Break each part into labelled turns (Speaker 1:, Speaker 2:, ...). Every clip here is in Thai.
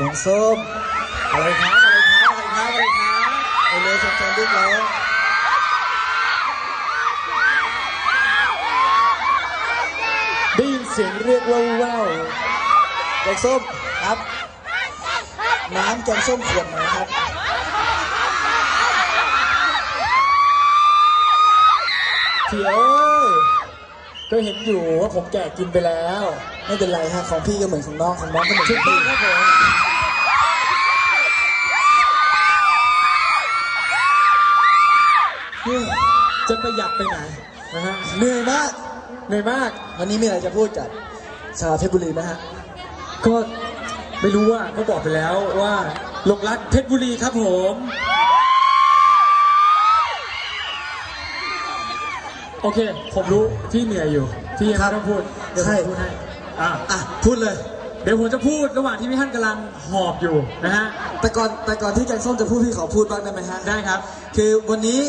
Speaker 1: แกงส้ม
Speaker 2: อะไรครับอะไรครับอะไรครับอะไรครับ
Speaker 1: เอาเลยแฟนๆเรียกร้องได้ยินเสียงเรียกแว่วๆแกงส้มครับ น้ำแกงส้มขวดไหนครับ
Speaker 2: เถียวเอ้ยก็เห็นอยู่ว่าผมแก่กินไปแล้ว
Speaker 1: ไม่เป็นไรฮะของพี่ก็เหมือนของน้องของน้องก็เหมือน
Speaker 2: ถู
Speaker 1: ข
Speaker 2: ก
Speaker 1: อง
Speaker 2: ต้อ
Speaker 1: พี่
Speaker 2: งครับผม จะประหยัดไปไหนนะฮะ
Speaker 1: เหนื่อยมาก
Speaker 2: เหนื่อยมาก
Speaker 1: วันนี้มีอะไรจะพูดกับชาวเพชรบุรีไหมฮะ
Speaker 2: ก็ไม่รู้ว่าก็บอกไปแล้วว่าหลงรักเพชรบุรีครับผม โอเค ผมรู้ที่เหนื่อยอยู่ที่ยัง
Speaker 1: ครั
Speaker 2: ไม่
Speaker 1: บ
Speaker 2: ต้องพูดเดี๋ยวผ
Speaker 1: ใช่
Speaker 2: มพูดให้อะ
Speaker 1: อะ พูดเลย
Speaker 2: เดี๋ยวผมจะพูดระหว่างที่พี่ท่านกำลังหอบอยู่นะฮะ
Speaker 1: แต่ก่อนแต่ก่อนที่แกงส้มจะพูดพี่ขอพูดบ้างได้ไหมฮะ
Speaker 2: ได้ครับ
Speaker 1: คือวันนี้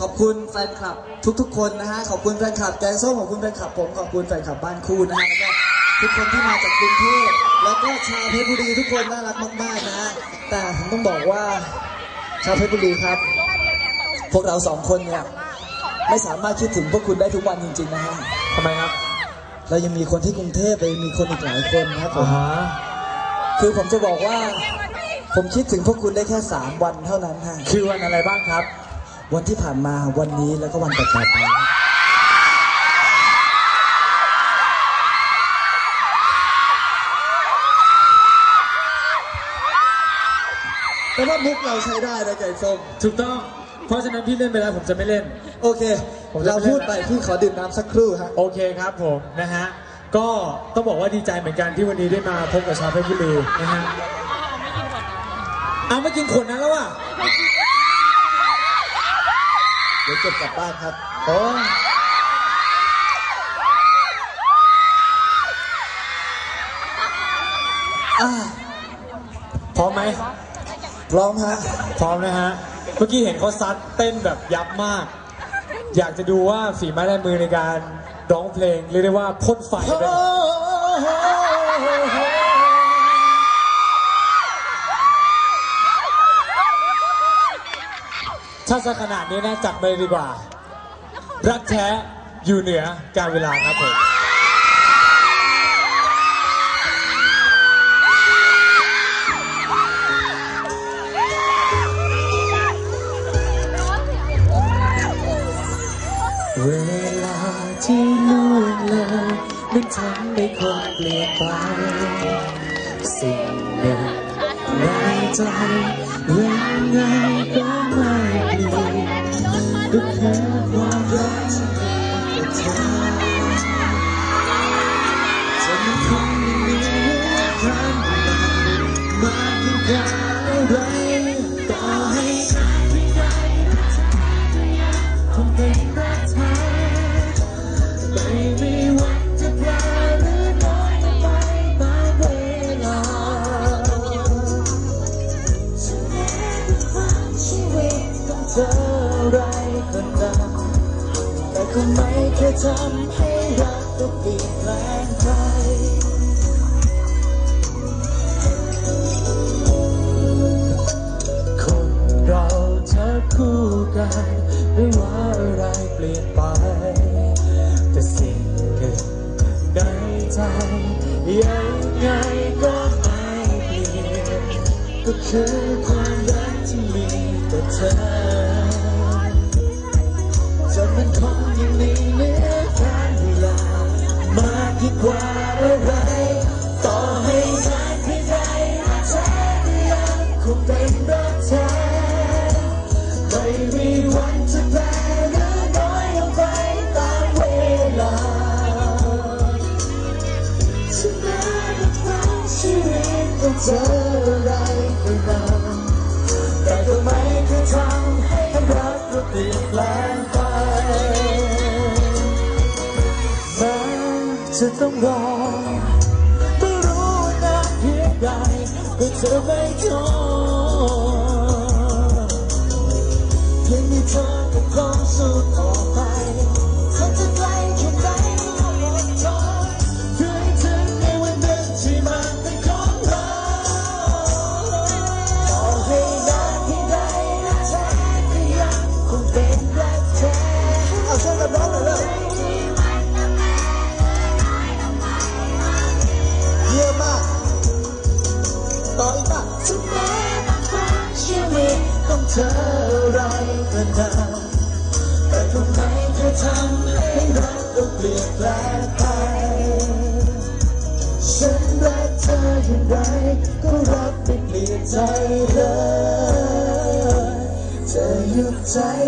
Speaker 1: ขอบคุณแฟนคลับทุกๆ คนนะฮะ ขอบคุณแฟนคลับแกงส้มขอบคุณแฟนคลับผมขอบคุณแฟนคลับบ้านคู่นะฮะแล้วก็ทุกคนที่มาจากกรุงเทพแล้วก็ชาวเพชรบุรีทุกคนน่ารักมากๆนะฮะแต่ผมต้องบอกว่าชาวเพชรบุรีครับ พวกเราสองคนเนี่ยไม่สามารถคิดถึงพวกคุณได้ทุกวันจริงๆนะฮะ
Speaker 2: ทำไมครับ
Speaker 1: เรายังมีคนที่กรุงเทพไปมีคนอีกหลายคนนะครับผม
Speaker 2: อ่า
Speaker 1: คือผมจะบอกว่า ผมคิดถึงพวกคุณได้แค่ 3 วันเท่านั้นฮะ
Speaker 2: คือวันอะไรบ้างครับ
Speaker 1: วันที่ผ่านมาวันนี้แล้วก็วันต่อๆไปครับแต่ว่ามุกเราใช้ได้นะไก่ส้ม
Speaker 2: ถูกต้อง เพราะฉะนั้นพี่เล่นไปแล้วผมจะไม่เล่น
Speaker 1: โอเค
Speaker 2: ผมจะ
Speaker 1: เรา
Speaker 2: ไม่เล่น
Speaker 1: พูดไปพี่ขอดื่มน้ำสักครู่ฮะ
Speaker 2: โอเคครับผมนะฮะ ก็ต้องบอกว่าดีใจเหมือนกันที่วันนี้ได้มาพบกับชาวเพชรบุรีนะฮะเอาไม่กินขวดนั้นแล้วอะ
Speaker 1: เดี๋ยวเก็บกลับบ้านครับ
Speaker 2: โอ้
Speaker 1: อ่า
Speaker 2: พร้อมไหม
Speaker 1: พร้อมฮะ
Speaker 2: พร้อมนะฮะ เมื่อกี้เห็นเขาซัดเต้นแบบยับมาก อยากจะดูว่าฝีไม้ลายมือในการร้องเพลงเรียกได้ว่าพ่นไฟไป ถ้าจะขนาดนี้นะจัดไปดีกว่า รักแท้อยู่เหนือการเวลาครับผมเวลาที่ล่วงเลยนั้นทำให้คนเปลี่ยนไป สิ่งหนึ่งในใจยังไง ก็ ทำ
Speaker 3: ให้รักต้องเปลี่ยนแปลงไป
Speaker 2: คนเราถ้าคู่กันไม่ว่าอะไรเปลี่ยนไป แต่สิ่งหนึ่งในใจยังไงก็ไม่เปลี่ยนก็คือความรักที่มีต่อเธอ
Speaker 3: ว่าอะไรต่อให้นานเพียงใดรักแท้ก็ยังคงเป็นรักแท้ไม่มีวันจะแปรหรือน้อยลงไปตามเวลาฉันแม้ทุกครั้งชีวิตต้องเจออะไรก็ตามแต่ก็ไม่เคยทำให้รักเราเปลี่ยนแปลง
Speaker 2: จะต้องรอ
Speaker 3: ไม่รู้ว่านานเพียงใดก็จอไม่
Speaker 1: ท้อ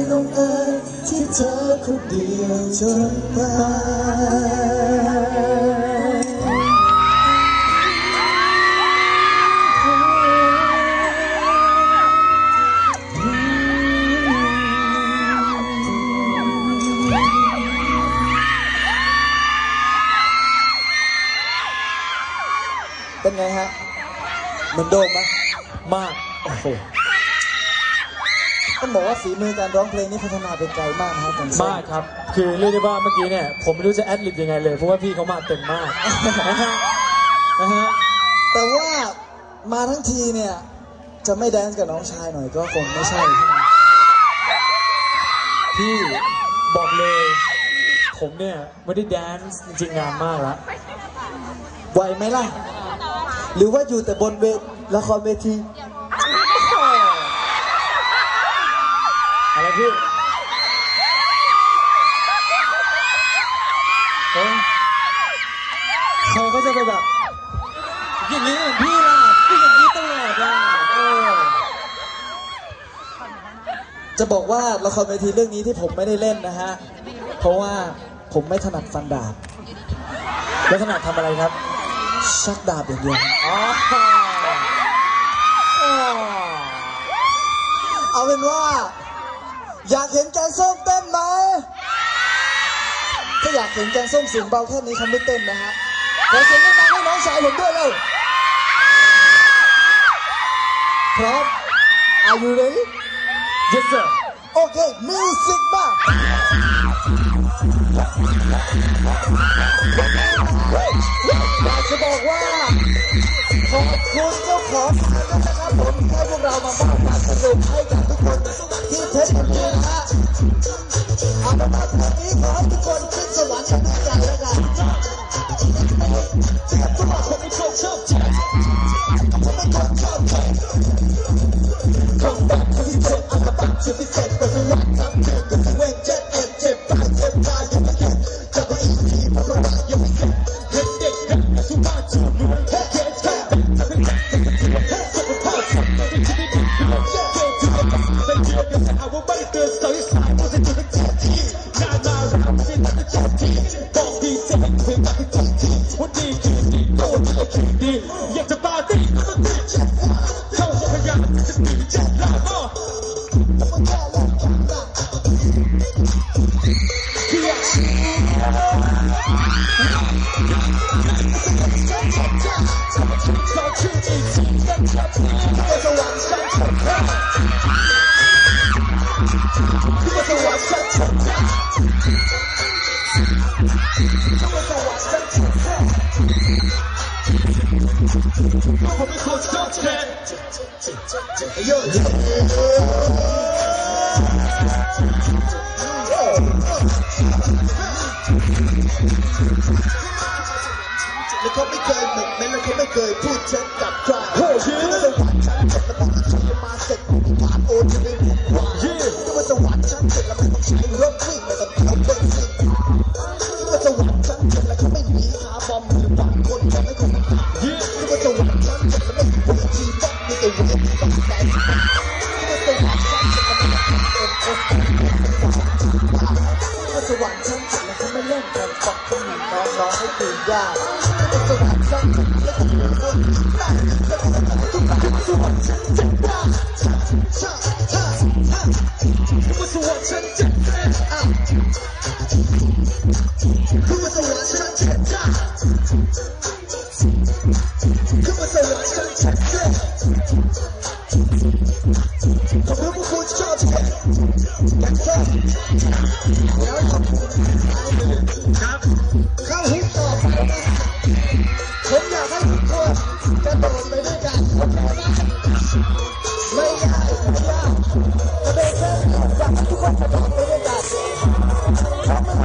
Speaker 1: ใจลงเอยที่เธอคนเดียวจนตาย
Speaker 2: เป็นไงฮะมือนโดมไหม
Speaker 4: มาก โอ้โห
Speaker 2: ต้องบอกว่าฝีมือการร้องเพลงนี้พัฒนาไปไกลมากนะครับผม
Speaker 4: มากครับ คือเรียกได้ว่าเมื่อกี้เนี่ย ผมไม่รู้จะแอดลิบยังไงเลย เพราะว่าพี่เขามาเต็มมากนะฮะนะฮะ
Speaker 2: แต่ว่ามาทั้งทีเนี่ย จะไม่แดนซ์กับน้องชายหน่อยก็คงไม่ใช่ใช่ไหม
Speaker 4: พี่บอกเลย ผมเนี่ย ไม่ได้แดนซ์จริงๆงานมากแล้ว
Speaker 2: ไหวไหมล่ะ หรือว่าอยู่แต่บนเวทละครเวที
Speaker 4: อะไร พี่เฮ้ย
Speaker 2: ใครก็จะไปแบบ
Speaker 4: อย่างนี้เหมือนพี่ล่ะพี่อย่างนี้ตลอดอะเออ
Speaker 2: จะบอกว่าละครเวทีเรื่องนี้ที่ผมไม่ได้เล่นนะฮะ เพราะว่าผมไม่ถนัดฟันดาบ
Speaker 4: แล้วขนาดทำอะไรครับ
Speaker 2: ชักดาบอย่างเดียว
Speaker 4: อ๋ออ๋อ
Speaker 2: เอาเป็นว่า อยากเห็นแกงส้มเต้นไหมถ้าอยากเห็นแกงส้มเสียงเบาแค่นี้เขาไม่เต้นนะฮะขอเสียงดังๆให้น้องชายผมด้วยเร็วพร้อม Are you ready
Speaker 4: yes sir
Speaker 2: โอเคมิวสิกมาอยากจะบอกว่าขอบคุณเจ้าของร้านนะครับผมให้พวกเรามามอบความสนุกให้กับทุกคนที่เพชรบุรีนะฮะเอาละครับวันนี้ขอให้ทุกคนขึ้นสวรรค์กันด้วยกันแล้วกันทุกคนไม่ชอบชอบใจไม่ชอบชอบใจคำแบบที่เจ็บอันตรายชีวิตเจ็บแต่ไม่รักทำเจ็บแต่เวงเจ็บเอ็ดเจ็บตายเจ็บตา 我在网上吵架，我在网上吵架，我在网上吵架，我在网上吵架，我在网上吵架，我在网上吵架，后面好多钱，又累。 แล้
Speaker 1: วเขาไม่เคยหมกเม้นแล้วเขาไม่เคยพูดเช็ดกับใครเฮ้ยสวรรค์ฉันเสร็จแล้วบอกฉันจะมาเสร็จผ่านโอนจะไม่ถูกกว่าก็ว่าสวรรค์ฉันเสร็จแล้วไม่ต้องใช้รถวิ่งไม่ต้องเติมเบนซินก็ว่าสวรรค์ฉันเสร็จแล้วเขาไม่มีคาร์บอมหรือฝังคนจะไม่คงหาก็ว่าสวรรค์ฉันเสร็จแล้วไม่มีเวทีบ็อกมีแต่เวทีต้องแต่งก็ว่าสวรรค์ฉันเสร็จแล้วไม่ต้องเอ็นเอสก็ว่าสวรรค์ฉันเสร็จแล้วเขาไม่เล่นกัน ฟังคนหนึ่งน้องร้องให้ตื่นยากก็ว่าสวรรค์ฉันเสร็จแล้วเขาไม่เล่นกันเข้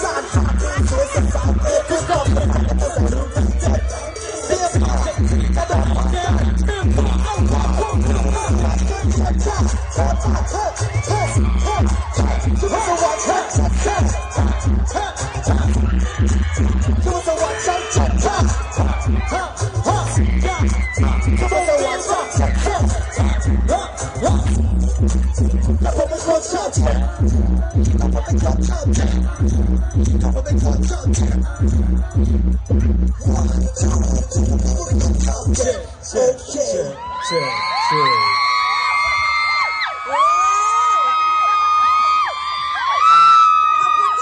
Speaker 1: Come on. 我在晚上唱唱唱唱唱，我在晚上唱唱唱唱唱，我在晚上唱唱唱唱唱，那我们唱唱唱，那我们唱唱唱，那我们唱唱唱。 ขอบคุ
Speaker 3: ณ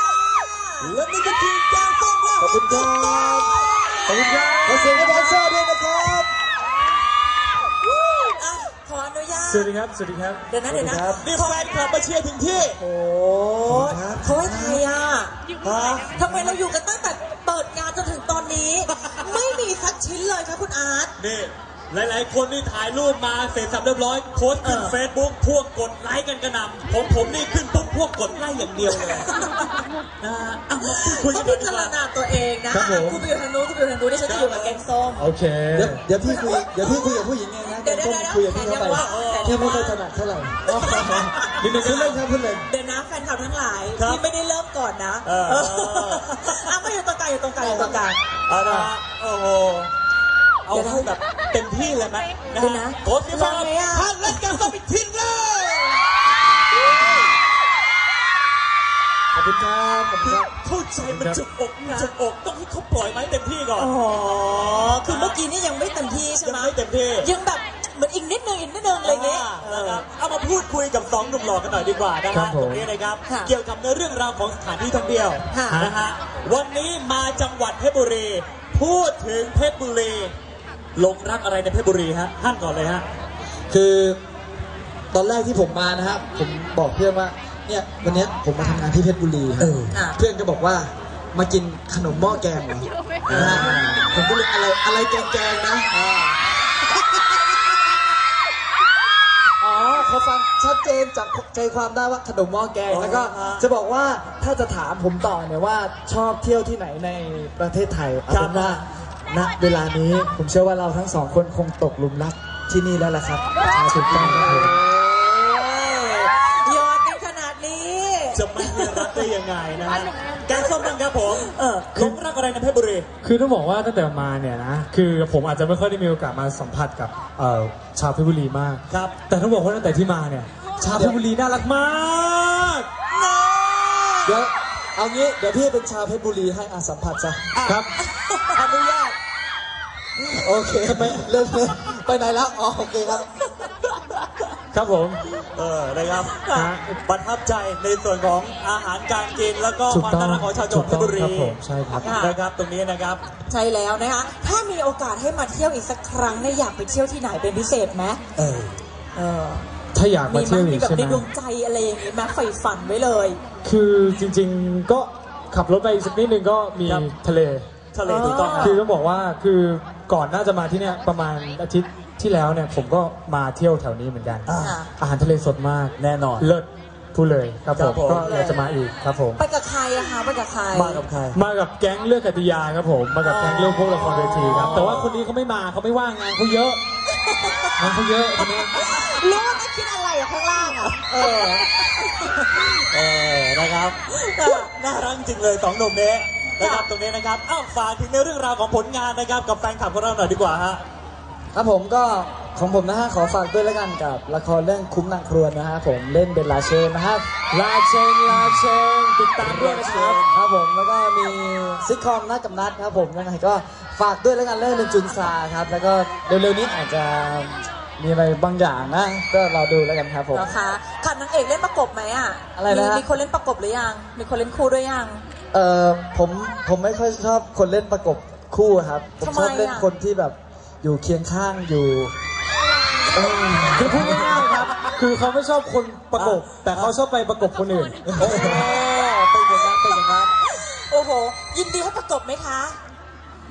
Speaker 3: ครับขอบคุ
Speaker 1: ณครับ
Speaker 2: ขอบคุณครับ
Speaker 1: ขอสีงให้แดนอร์ด้วนะครับ
Speaker 5: ขออนุญาต
Speaker 2: สวัสดีครับ สวัสดีครับ
Speaker 5: เดี๋ยวนะเดี๋ยวนะ
Speaker 3: นี่แฟนคลับมาเชียร์ถึงที่
Speaker 5: โอ้
Speaker 1: ย
Speaker 5: เขาให้ใครอะ
Speaker 3: ฮะ
Speaker 5: ทำไมเราอยู่กันตั้งแต่เปิดงานจนถึงตอนนี้ ไม่มีสักชิ้นเลยครับคุณอาร์ต
Speaker 6: นี่ หลายๆ คนนี่ถ่ายรูปมาเสร็จสับเรียบร้อยโพสต์ขึ้น
Speaker 5: เออ
Speaker 6: เฟซบุ๊กพวกกดไลค์กันกระหน่ำผมผมนี่ขึ้นปุ๊บพวกกดไลค์อย่างเดียวเลยนะฮะเอามาพูดคุย
Speaker 5: ต้
Speaker 6: กั
Speaker 5: อนง
Speaker 6: หน่
Speaker 5: พิ
Speaker 6: อยดี
Speaker 5: จาร
Speaker 6: กว่า
Speaker 5: ณาตัวเองนะครับ
Speaker 2: ผม
Speaker 5: คุณไปอยู่ทางนู้นคุณไปอยู่ทางนู้นดิฉันจะอยู่กับแกงส้ม
Speaker 2: โอเค
Speaker 1: เดี๋ยวเดี๋ยวพี่คุยเดี๋ยวพี่คุยกับผู้หญิงเองนะ
Speaker 5: เดี๋ยว
Speaker 1: ต้
Speaker 5: เดี๋ยว
Speaker 1: คุยกับพี่เข้าไป
Speaker 5: เดี๋ยวเดี๋ยว
Speaker 1: พี่ไม่ค่อยถนัดเท่าไหร่
Speaker 2: นิดนึง
Speaker 1: พูดเล่นครับพูดเล่น
Speaker 5: เดี๋ยวนะแฟนคลับทั้งหลาย
Speaker 6: ครับ
Speaker 5: ที่ไม่ได้เริ่มก่อนนะ
Speaker 6: เออ
Speaker 5: เอออะมาอยู่ตรงกลางอยู่ตรงกลางอยู่ตรงกลาง
Speaker 6: เอาละฮะโอ้โห เอาให้แบบเต็มที่เลยไหมนะ
Speaker 5: เดี๋ยวนะ
Speaker 6: ฮะโกดที่มา
Speaker 5: ลองไหมอะ
Speaker 6: ท่านเล่นกันต้องอีกทีเลย
Speaker 1: ขอบคุณครับขอบคุณครับ
Speaker 6: เข้าใจมันจุกอกจุกอกต้องให้เขาปล่อยไม้เต็มที่ก่อน
Speaker 5: อ๋อคือเมื่อกี้นี่ยังไม่เต็มที่ใช่
Speaker 6: ยัง
Speaker 5: ไหม
Speaker 6: ไม่เต็มที่
Speaker 5: ยังแบบเหมือนอีกนิดนึงอีกนิดนึงอะไรเงี้ย
Speaker 6: อ่านะครับเอามาพูดคุยกับสองหนุ่มหล่อกันหน่อยดีกว่านะ
Speaker 2: ครั
Speaker 6: ฮะ
Speaker 2: บผม
Speaker 6: ตรงนี้นะครับ
Speaker 5: ค่ะ
Speaker 6: เกี่ยวกับในเรื่องราวของสถานที่ท่องเที่ยว
Speaker 5: ค่ะ
Speaker 6: นะฮะวันนี้มาจังหวัดเพชรบุรี พูดถึงเพชรบุรี หลงรักอะไรในเพชรบุรีฮะท่านก่อนเลยฮะ
Speaker 1: คือตอนแรกที่ผมมานะครับ ผมบอกเพื่อนว่า เนี่ยวันเนี้ยผมมาทำงานที่เพชรบุรีครับ
Speaker 5: อะ
Speaker 1: เพื่อนก็บอกว่ามากินขนมหม้อแกงเหรอนะฮะผมก็เลยอะไรอะไรแกงๆนะอ๋อเขาฟังชัดเจนจากใจความได้ว่าขนมหม้อแกงแล้วก็
Speaker 6: อ๋อฮะ
Speaker 1: จะบอกว่าถ้าจะถามผมต่อเนี่ยว่าชอบเที่ยวที่ไหนในประเทศไทยเอาเป็นว่า ณเวลานี้ผมเชื่อว่าเราทั้งสองคนคงตกหลุมรักที่นี่แล้วล่ะครับถูกต้องครับผม
Speaker 5: ยอดกันขนาดนี้
Speaker 6: จะไม่ให้รักได้ยังไงนะฮะแกงส้มบ้างครับผม
Speaker 5: เออ
Speaker 6: หลงรักอะไรในเพชรบุรี
Speaker 2: คือต้องบอกว่าตั้งแต่มาเนี่ยนะ คือผมอาจจะไม่ค่อยได้มีโอกาสมาสัมผัสกับเอ่อชาวเพชรบุรีมาก
Speaker 6: ครับ
Speaker 2: แต่ต้องบอกว่าตั้งแต่ที่มาเนี่ย ชาวเพชรบุรีน่ารักมาก
Speaker 1: เดี๋ยวเอางี้เดี๋ยวพี่เป็นชาวเพชรบุรีให้อาสัมผัสซะ
Speaker 2: ครับ
Speaker 5: อนุญาต
Speaker 1: โอเคไม่เล่นเลยไปไหนแล้วอ๋อโอเคครับ
Speaker 2: ครับผม
Speaker 6: เออนะครับ
Speaker 2: ฮะ
Speaker 6: ประทับใจในส่วนของอาหารการกินแล้วก็
Speaker 2: ถูก
Speaker 6: ความ
Speaker 2: ต้อง
Speaker 6: น่ารักของชาวจังหวัดเพชรบุรี
Speaker 2: ถูกต้องครับผมใช่ครับ
Speaker 6: นะครับ ตรงนี้นะครับ
Speaker 5: ใช่แล้วนะคะถ้ามีโอกาสให้มาเที่ยวอีกสักครั้งเนี่ยอยากไปเที่ยวที่ไหนเป็นพิเศษไหม
Speaker 1: เออ
Speaker 5: เออ
Speaker 2: ถ้าอยาก
Speaker 5: มี
Speaker 2: มา
Speaker 5: ไหม
Speaker 2: เที่ยว
Speaker 5: มี
Speaker 2: อีก
Speaker 5: แบบ
Speaker 2: ใช่ไห
Speaker 5: ใน
Speaker 2: ม
Speaker 5: ดวงใจอะไรอย่างงี้ไหมใฝ่ฝันไว้เลย
Speaker 2: คือจริงๆก็ขับรถไปอีกสักนิดนึงก็มี
Speaker 6: ครับ
Speaker 2: ทะเล
Speaker 6: ทะเลถูกต้องครับ
Speaker 2: คือต้องบอกว่าคือ ก่อนน่าจะมาที่เนี่ยประมาณอาทิตย์ที่แล้วเนี่ยผมก็มาเที่ยวแถวนี้เหมือนกัน
Speaker 6: อ่า
Speaker 2: อาหารทะเลสดมาก
Speaker 6: แน่นอน
Speaker 2: เลิศพูดเลยครับ
Speaker 6: ค
Speaker 2: ผ
Speaker 6: รับ
Speaker 2: ม
Speaker 6: ผม
Speaker 2: ก็อยากจะมาอีกครับผม
Speaker 5: ไปกับใครอะคะไปกับใคร
Speaker 6: มากับใคร
Speaker 2: มากับแก๊งเลือกกติยาครับผมมากับแก๊งเรื่องพวกละครเวทีครับ แต่ว่าคนนี้เขาไม่มาเขาไม่ว่างงานเขาเยอะงานเขาเยอะคนนี้
Speaker 5: รู้ว่าจะคิดอะไรอะข้างล่างอะเออ
Speaker 6: เออ นะครับ น่ารักจริงเลยสองหนุ่มนี้ นะครับ
Speaker 5: ค่ะ
Speaker 6: ตรงนี้นะครับอ้าวฝากถึงในเรื่องราวของผลงานนะครับกับแฟนคลับของเราหน่อยดีกว่าฮะ
Speaker 1: ครับผมก็ของผมนะฮะขอฝากด้วยแล้วกันกับละครเรื่องคุ้มนางครวนนะฮะผมเล่นเป็นลาเชนนะครับ
Speaker 2: ลาเชงลาเชงติดตามด้วยนะครับ
Speaker 1: ครับผมแล้วก็มีซิทคอมนัดกับนัดครับผมยังไงก็ฝากด้วยแล้วกันเรื่องเป็นจุนซาครับแล้วก็เร็วๆนี้อาจจะมีอะไรบางอย่างนะ ก็รอดูแล้วกันครับผม
Speaker 5: นะคะขาดนางเอกเล่นประกบไหมอะ
Speaker 1: อะไรนะ
Speaker 5: มี
Speaker 1: ฮะ
Speaker 5: มีคนเล่นประกบหรือยังมีคนเล่นคู่ด้วยยัง
Speaker 1: เอ่อผมผมไม่ค่อยชอบคนเล่นประกบคู่ครับ ผม
Speaker 5: ทำไม
Speaker 1: ชอบเล่น
Speaker 5: อะ
Speaker 1: คนที่แบบอยู่เคียงข้างอยู่
Speaker 2: คือพูดง่ายๆครับ คือเขาไม่ชอบคนประกบ แต่เขาชอบไปประกบคนอื่น
Speaker 6: โอ้โหเป็นอย่างนั้นเป็นอย่างนั้น
Speaker 5: โอ้โห ยินดีให้ประกบไหมคะ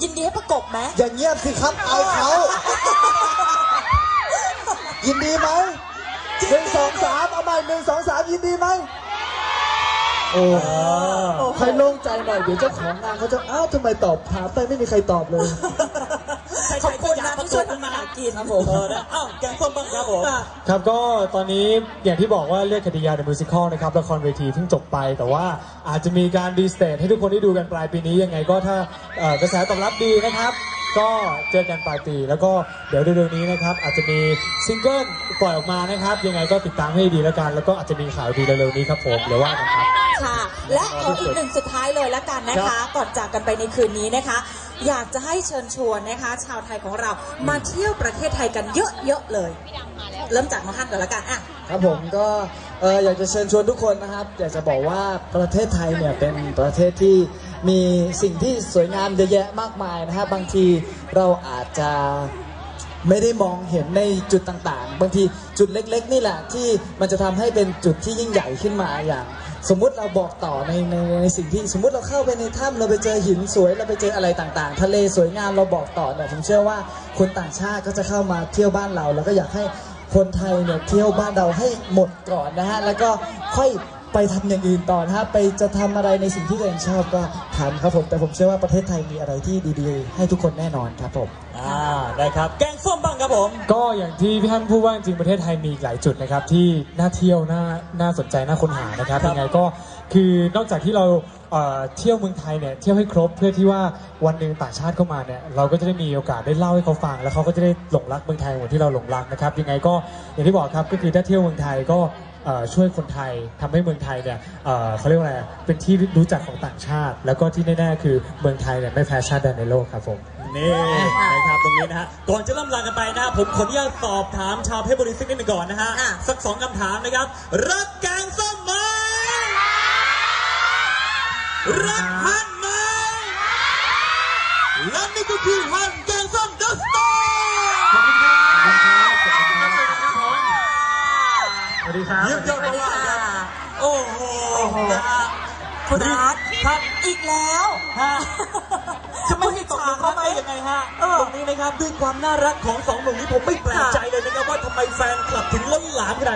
Speaker 5: ยินดีให้ประกบไหม
Speaker 1: อย่างเงียบสิครับเอาเขายินดีไหมหนึ่งสองสามเอาใหม่หนึ่งสองสามยินดีไหม โอ้ใครโล่งใจหน่อยเดี๋ยวเจ้าของงานเขาจะอ้าวทำไมตอบถามไปไม่มีใครตอบเลย
Speaker 5: ขอบคุณนะที่ช่วยทำมาหากิน
Speaker 6: ครับผมเออนะอ้าวแกงส้มบ้างครับผม
Speaker 2: ครับก็ตอนนี้อย่างที่บอกว่าเลือกคดียาเดอะมิวสิคลนะครับละครเวทีเพิ่งจบไป แต่ว่าอาจจะมีการดีสเตทให้ทุกคนได้ดูกันปลายปีนี้ยังไงก็ถ้าเอ่อกระแสตอบรับดีนะครับก็เจอกันปลายปีแล้วก็เดี๋ยวเร็วๆนี้นะครับ อาจจะมีซิงเกิลปล่อยออกมานะครับ ยังไงก็ติดตามให้ดีแล้วกัน แล้วก็อาจจะมีข่าวดีเร็วๆนี้ครับผมเดี๋ยวว่ากันครับ
Speaker 5: ค่ะ และขออีกหนึ่งสุดท้ายเลยละกันนะคะ ก่อนจากกันไปในคืนนี้นะคะ อยากจะให้เชิญชวนนะคะ ชาวไทยของเรามาเที่ยวประเทศไทยกันเยอะๆเลย เริ่มจากน้องฮันก่อนละกันอะ
Speaker 1: ครับผมก็เอ่ออยากจะเชิญชวนทุกคนนะครับ อยากจะบอกว่าประเทศไทยเนี่ยเป็นประเทศที่มีสิ่งที่สวยงามเยอะแยะมากมายนะครับบางทีเราอาจจะไม่ได้มองเห็นในจุดต่างๆ บางทีจุดเล็ก ๆ นี่แหละที่มันจะทำให้เป็นจุดที่ยิ่งใหญ่ขึ้นมาอย่าง สมมุติเราบอกต่อในในในสิ่งที่สมมุติเราเข้าไปในถ้ำเราไปเจอหินสวยเราไปเจออะไรต่างๆ ทะเลสวยงามเราบอกต่อเนี่ยผมเชื่อว่าคนต่างชาติก็จะเข้ามาเที่ยวบ้านเรา แล้วก็อยากให้คนไทยเนี่ยเที่ยวบ้านเราให้หมดก่อนนะฮะแล้วก็ค่อย ไปทำอย่างอื่นต่อนะฮะไปจะทำอะไรในสิ่งที่ตัวเองชอบก็ทำครับผมแต่ผมเชื่อว่าประเทศไทยมีอะไรที่ดีๆ ให้ทุกคนแน่นอนครับผม
Speaker 6: อ่าได้ครับ แกงส้มบ้างครับผม
Speaker 2: ก็อย่างที่พี่ท่านพูดว่าจริงๆประเทศไทยมีอีกหลายจุดนะครับที่น่าเที่ยวน่าน่าสนใจน่าค้นหานะครับ
Speaker 6: ครับ
Speaker 2: ยังไงก็คือนอกจากที่เราเอ่อเที่ยวเมืองไทยเนี่ยเที่ยวให้ครบเพื่อที่ว่าวันหนึ่งต่างชาติเข้ามาเนี่ยเราก็จะได้มีโอกาสได้เล่าให้เขาฟัง แล้วเขาก็จะได้หลงรักเมืองไทยเหมือนที่เราหลงรักนะครับยังไงก็อย่างที่บอกครับก็คือถ้าเที่ยวเมืองไทยก็เอ่อ ช่วยคนไทยทำให้เมืองไทยเนี่ยเอ่อเขาเรียกว่าอะไรเป็นที่รู้จักของต่างชาติ แล้วก็ที่แน่ๆคือเมืองไทยเนี่ยไม่แพ้ชาติใดในโลกครับผม
Speaker 6: นี่นะครับตรงนี้นะฮะก่อนจะเริ่มลากันไปนะผมขออนุญาตสอบถามชาวเพชรบุรีสักนิดหนึงก่อนนะฮะ
Speaker 5: อะ
Speaker 6: สักสองคำถามนะครับ รักแกงส้มไหมรัก เยี่ยมยอดมากครับโอ้โหนะฮะ
Speaker 5: คุณอาร์ต
Speaker 6: ครับ
Speaker 5: อีกแล้ว
Speaker 6: ฮะจะไม่ให้ตกหลุมรักได้ยังไงฮะตรงนี้นะครับด้วยความน่ารักของสองหนุ่มนี้ผมไม่แปลกใจเลยนะครับว่าทำไมแฟนคลับถึงล้นหลามขนาด